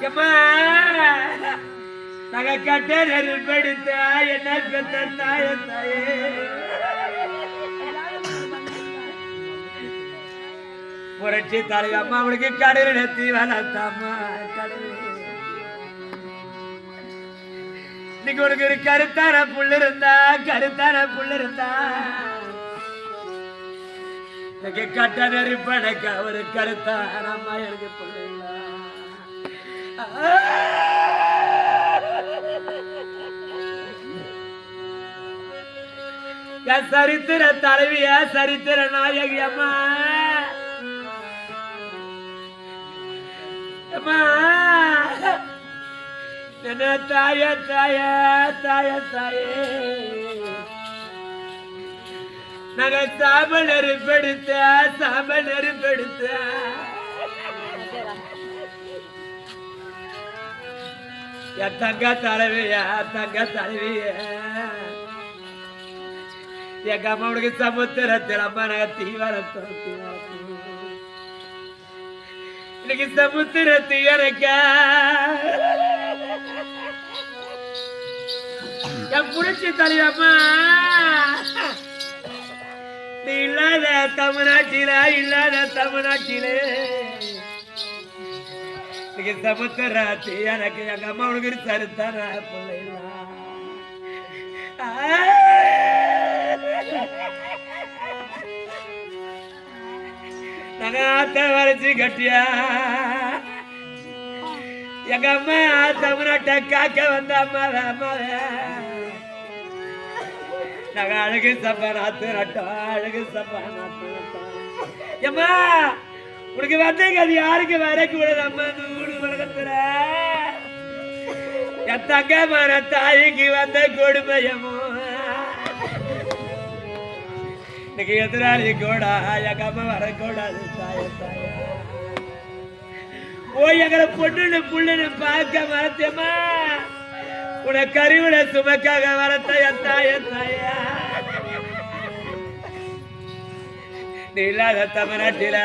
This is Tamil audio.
எம்மா நகை கட்ட என்ன பெத்த தாய தாயே? புரட்சி தலை அம்மா அவளுக்கு கடல் நடத்தி வளர்த்தாமா கடல் இன்னைக்கு உனக்கு ஒரு கருத்தான புள்ள இருந்தா கருத்தான புள்ள இருந்தா? கட்ட நெருப்படக்க ஒரு கருத்தான அம்மா எனக்கு புள்ள சரித்திர தலைவிய சரித்திர நாயகி அம்மா. அம்மா. என்ன தாய தாய தாய தாயே. நாங்க சாம நெருப்பெடுத்த சாம நெருப்பெடுத்த என் தங்க தலைவியா தங்க தலைவிய எங்க அம்மாவுக்கு சமுத்திரத்தில் அம்மா நாங்க தீவிரத்தோம் இன்னைக்கு சமுத்திரத்து எனக்க என் புரட்சி தலைவம்மா இல்லாத தமிழ்நாட்டில இல்லாத தமிழ்நாட்டிலே. எனக்கு சமுத்திரத்து எனக்கு எங்க அம்மாவுக்கு சரித்தான பிள்ளைங்களா ஆத்த வரைச்சி கட்டியா. எங்க அம்மா தமிழ்நாட்டை காக்க வந்த அம்மாவே அம்மாவே நாங்க அழகு சப்பா நாத்து நட்டோம் அழகு சப்பா நாத்து நட்டோம். எம்மா உனக்கு வந்த அது யாருக்கு வரக்கூடாது அம்மா உலகத்துல என் தங்கமான தாய்க்கு வந்த கொடுமையமோ? இன்னைக்கு எதிராளி கூட எங்க அம்மா வரக்கூடாது தாய தாய. ஓய் எங்களை பொண்ணுன்னு புள்ளுன்னு பார்க்க மறத்தியம்மா உன கருவில சுமக்காக வரத்த என் தாய தாயா. நீ இல்லாத தமிழ்நாட்டில